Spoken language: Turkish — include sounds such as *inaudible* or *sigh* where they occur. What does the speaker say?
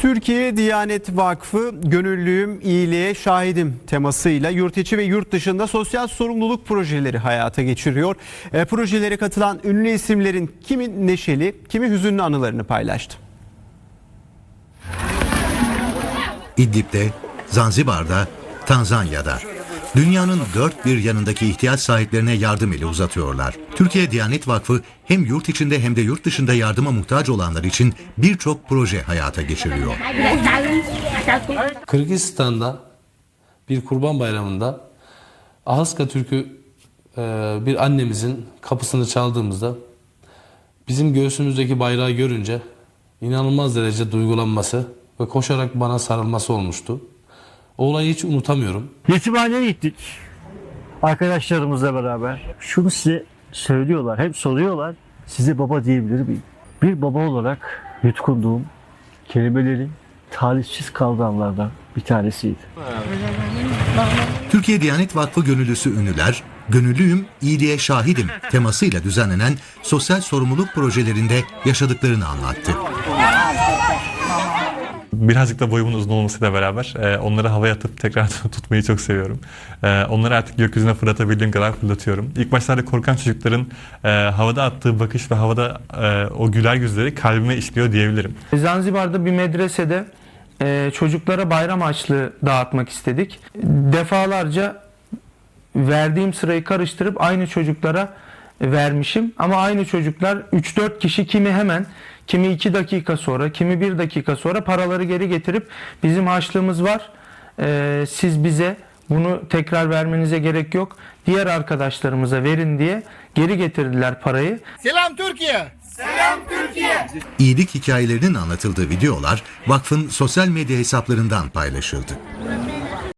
Türkiye Diyanet Vakfı Gönüllüyüm, iyiliğe şahidim temasıyla yurt içi ve yurt dışında sosyal sorumluluk projeleri hayata geçiriyor. E, projelere katılan ünlü isimlerin kimi neşeli, kimi hüzünlü anılarını paylaştı. İdlib'de, Zanzibar'da, Tanzanya'da. Dünyanın dört bir yanındaki ihtiyaç sahiplerine yardım eli uzatıyorlar. Türkiye Diyanet Vakfı hem yurt içinde hem de yurt dışında yardıma muhtaç olanlar için birçok proje hayata geçiriyor. Kırgızistan'da bir kurban bayramında Ahaska Türk'ü e, bir annemizin kapısını çaldığımızda bizim göğsümüzdeki bayrağı görünce inanılmaz derece duygulanması ve koşarak bana sarılması olmuştu. O olayı hiç unutamıyorum. Yetimhaneye gittik. Arkadaşlarımızla beraber. Şunu size söylüyorlar, hep soruyorlar. Size baba diyebilir miyim? Bir baba olarak yutkunduğum kelimelerin talihsiz kaldığı anlardan bir tanesiydi. Türkiye Diyanet Vakfı gönüllüsü ünlüler, Gönüllüyüm, iyiliğe şahidim temasıyla düzenlenen sosyal sorumluluk projelerinde yaşadıklarını anlattı. Birazcık da boyumun uzun olmasıyla beraber e, onları havaya atıp tekrar *laughs* tutmayı çok seviyorum. E, onları artık gökyüzüne fırlatabildiğim kadar fırlatıyorum. İlk başlarda korkan çocukların e, havada attığı bakış ve havada e, o güler yüzleri kalbime işliyor diyebilirim. Zanzibar'da bir medresede e, çocuklara bayram harçlığı dağıtmak istedik. Defalarca verdiğim sırayı karıştırıp aynı çocuklara vermişim. Ama aynı çocuklar 3-4 kişi kimi hemen, kimi 2 dakika sonra, kimi 1 dakika sonra paraları geri getirip bizim harçlığımız var. E, siz bize bunu tekrar vermenize gerek yok. Diğer arkadaşlarımıza verin diye geri getirdiler parayı. Selam Türkiye. İyilik hikayelerinin anlatıldığı videolar vakfın sosyal medya hesaplarından paylaşıldı.